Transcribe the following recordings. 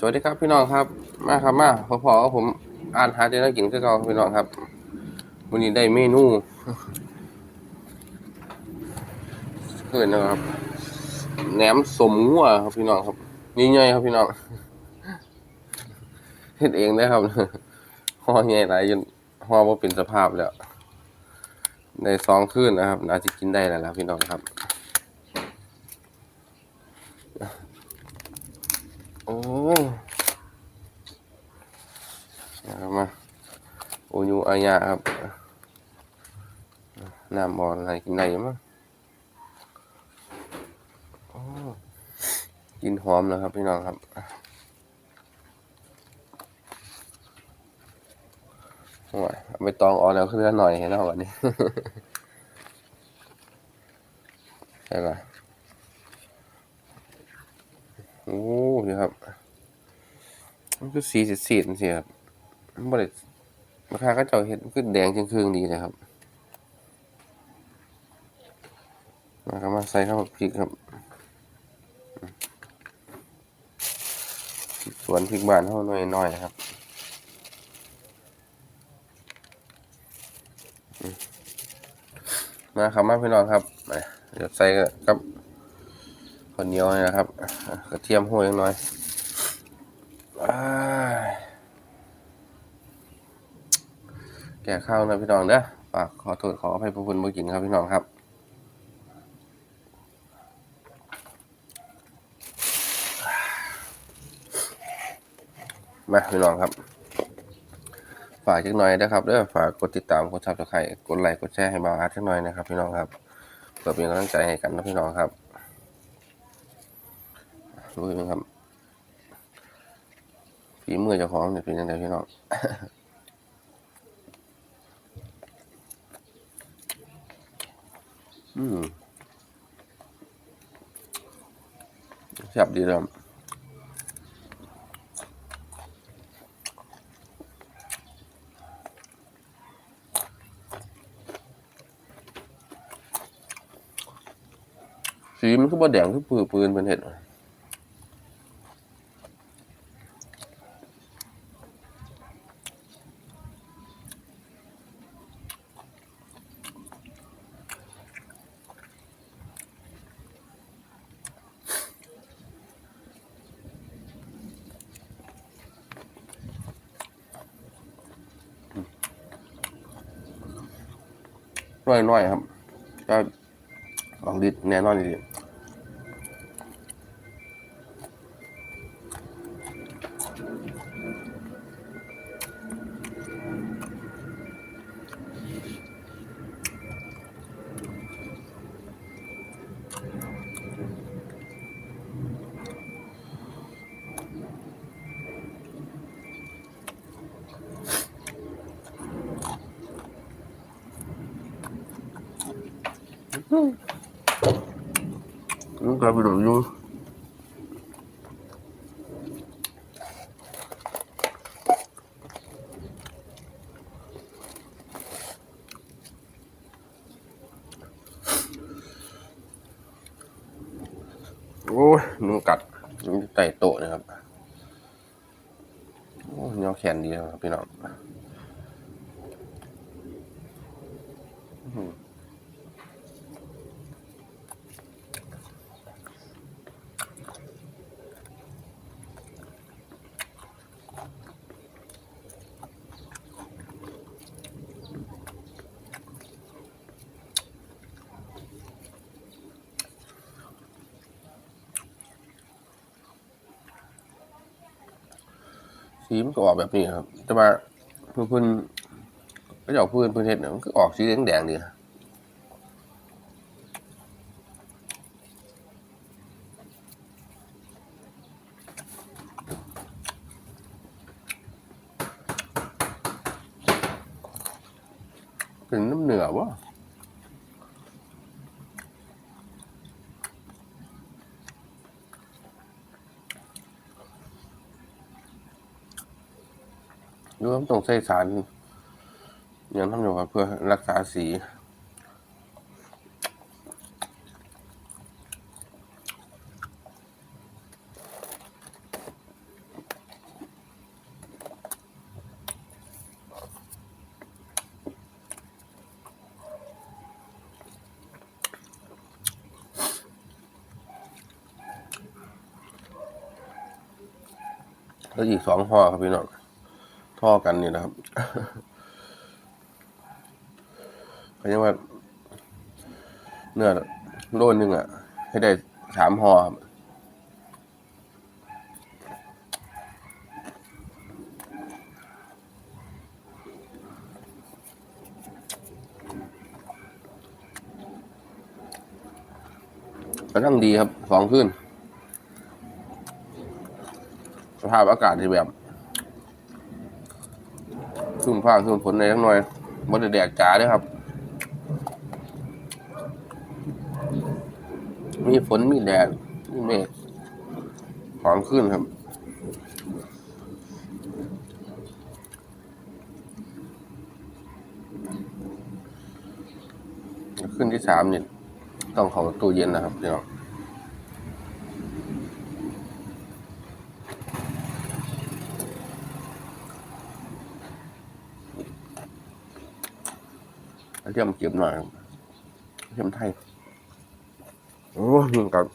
สวัสดีครับพี่น้องครับ มาครับมาพอพอๆกับผมอ่านหาเจนักกินคือเก่าพี่น้องครับวันนี้ได้เมนูเพื่อนนะครับแหนมสมงัวครับพี่น้องครับนี่ใหญ่ครับพี่น้องเฮ็ดเองได้ครับห่อใหญ่หลายจนห่อว่าเป็นสภาพแล้วในสองคืนนะครับน่าจะกินได้แล้วพี่น้องครับ โอ้นะครับมาโอายาครับน้ำบอลอะไรกินได้อยู่มั้งโอ้กินหอมนะครับพี่น้องครับโอ้ยเอาไปตองออกแล้วเคลื่อนหน่อยเห็นไหมวันนี้ใช่ปะโอ้นี่ครับ มันคือสีสีดๆสิครับมันบริ ราคาก็เจ้าเห็ดมันคือแดงเชิงดีเลยครับมาครับมาใส่ข้าวพริกครับสวนพริกบานเท่าน้อยๆนะครับมาครับมาพี่น้องครับเดี๋ยวใส่กับข้าวเหนียวนี่นะครับ กระเทียมโห้อยน้อยอ้ายแก่ข้าวนะพี่น้องเด้อฝากขอโทษขออภัยผู้คนบ่กินครับพี่น้องครับมาพี่น้องครับ ฝากจักหน่อยนะครับเด้อฝากกดติดตามกดซับสไครต์กดไลค์กดแชร์ให้บาวอาร์ตจักหน่อยนะครับ พี่น้องครับเพื่อเป็นกำลังใจให้กันนะพี่น้องครับรู้ไหมครับฝีมือเจ้าของเนี่ยเป็นยังไงพี่น้อง อืมแซ่บดีเลยครับสีมันก็บ่แดงคือปืนปืนเป็นเห็ดอะ น้อยๆครับ ก็ลองดิดแน่นอนดี มันก็ไปดูอยู่โอ้ยมือกัดมันอยู่ใต้โตนะครับ โอ้ยอแขนดีนะครับพี่น้อง สีมันก็ออกแบบนี้ครับ แต่ว่าเพื่อนเพื่อนก็จะออกเพื่อนเพื่อนเห็ดเนี่ยมันก็ออกสีแดงแดงๆดีนะเป็นน้ำเหนือวะ ดูว่าต้องใช้สารอย่างทำอยู่ครับเพื่อรักษาสีแล้วอีกสองห่อครับพี่น้อง ท่อกันนี่นะครับเขาเรียกว่า เนื้อโลนึงอะ ให้ได้สามห่อครับกระทั่งดีครับ สองขึ้น สภาพอากาศที่แบบ ขึ้นฟ้าขึ้นฝนในทั้งหน่อยบนแดดจ๋าด้วยครับ มีฝนมีแดดมีเมฆของขึ้นครับขึ้นที่สามเนี่ยต้องของตู้เย็นนะครับพี่น้อง กระเทียมเก็บหน่อยกระเทียมไทย โอ้ยกับ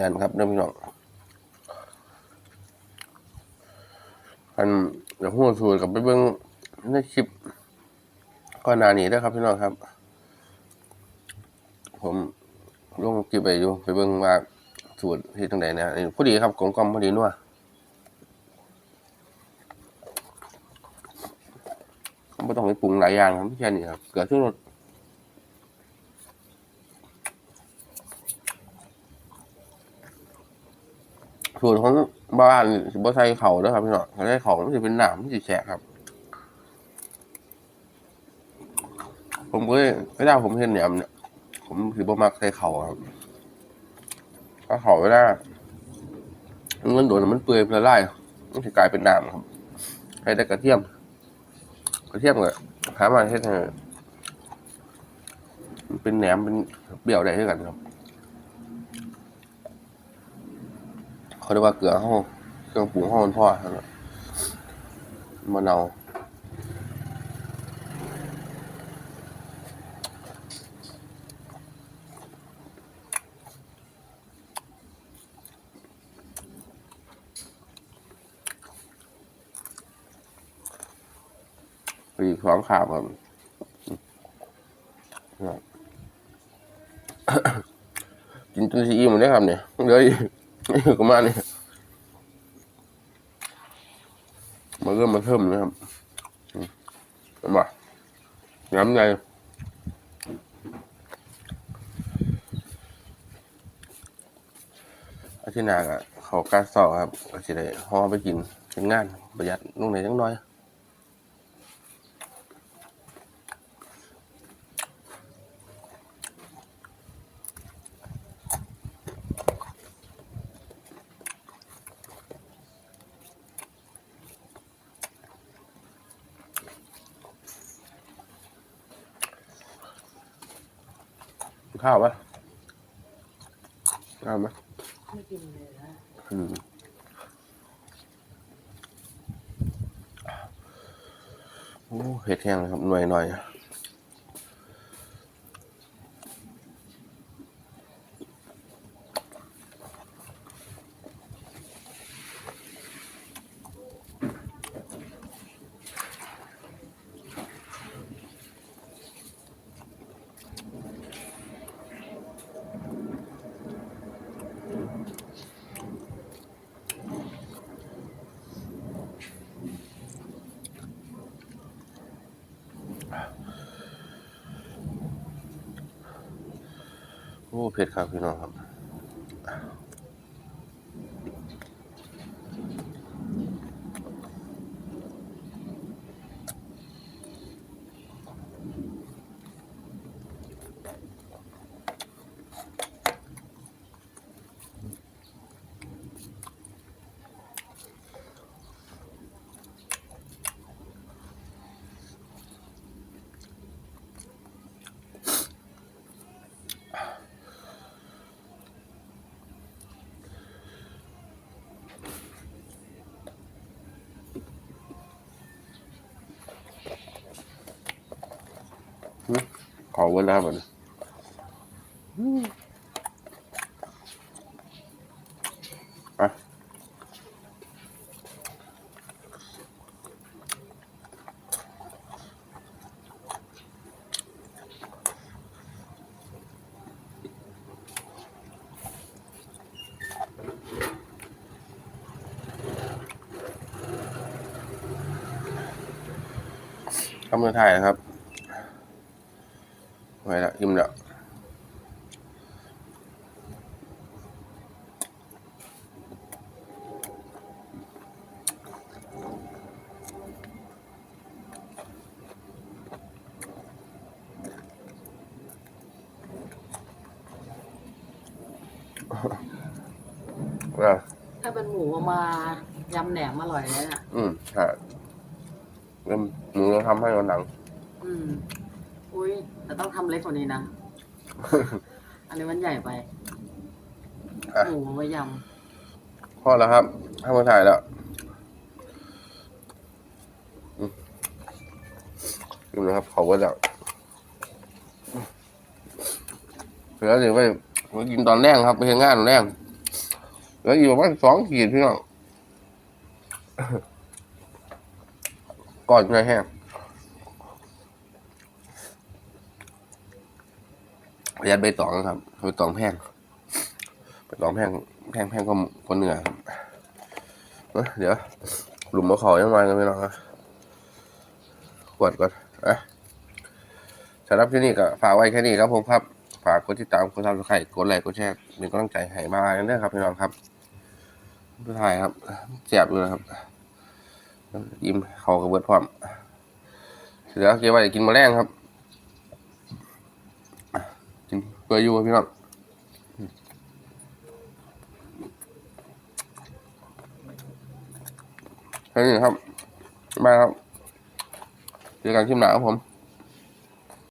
นั่นครับเรื่องพี่น้องอันเดี๋ยวหัวสูตรกับไปเบิ้งในคลิปก็นานนี้ได้ครับพี่น้องครับ ผมลงคลิปไปอยู่ไปเบิ้งว่าสูตรที่ตรงไหนเนี่ยนี่พอดีครับกลมกล่อมพอดีนัวไม่ต้องไปปรุงหลายอย่างครับแค่นี้ครับเกลือชูรส ส่วนของบ้านสิบ่ใส่เข่าด้อครับพี่น้องถ้าใส่เขามันจะเป็นหนามมันจะแฉะครับ ผมก็เวลาผมเห็นแหนมเนี่ยผมถือบ่มักใส่เข่าครับถ้าเขาเวลามันโดนมันเปื่อยละลายมันจะกลายเป็นหนามครับใส่แต่กระเทียม กระเทียมก็หามาให้เป็นแหนมเป็นเบี่ยวได้ด้วยกันครับ เขาเรียกว่าเกลือห้องเครื่องปรุงห้องทอดครับมะนาวอีกสองขาบครับกินจนซีอิ่มเลยครับเนี่ยเหลยนี่ก็ มาเนี่ยมาเริ่มมาเทิมนะครับเห็นปะน้ำใหญ่อาทิตย์หน้าก็เขากาสอบครับก็จะได้ห่อไปกินเป็นงานประหยัดลงไหนจังน้อย ข้าวปะข้าวไหมไม่กินเลยนะอืมโอ้เห็ดแห้งเลยครับหน่อยหน่อย โอ้เผ็ดครับพี่น้องครับ ขอเวลาก่อนอะคำมือถ่ายนะครับ ไว้ละอิ่มแล้วอะ ถ้าเป็นหมูเอามายำแหนมอร่อยเลยอะ อืมใช่เริ่มหนูเราทำให้วันหลัง อืม อุ้ยแต่ต้องทำเล็กกว่านี้นะ อันนี้มันใหญ่ไป อะ หมูเอาไว้ยพอแล้วครับให้มาถ่ายแล้วอืมดูนะครับเขาก็จะเหลือเดี๋ยวไปไปกินตอนแรกครับ ไปเฮ็ดงานตอนแรก เหลืออยู่ประมาณสองขีดพี่น้องก่อนไงแห้งประหยัดใบตองนะครับใบตองแพงใบตองแพงแพงแพงก็คนเหนือครับเอ้ยเดี๋ยวหลุมมะขอยังไงกันไม่น้องนะขวดก่อนอะสำหรับที่นี่ก็ฝากไว้แค่นี้ครับผมครับ ฝากกดติดตามกดซับสไครต์กดไลค์กดแชร์เป็นกำลังใจให้มากันด้วยครับพี่น้องครับผู้ ถ่ายครับเสียบอยู่นะครับยิ้มเขากระเบิดพร้อมเดี๋ยวเก็บไว้กินแมาแรงครับ กินเปื่อยอยู่ครับพี่น้องแค่นี้ครับบายครับเจอกันคลิปหน้าครับผม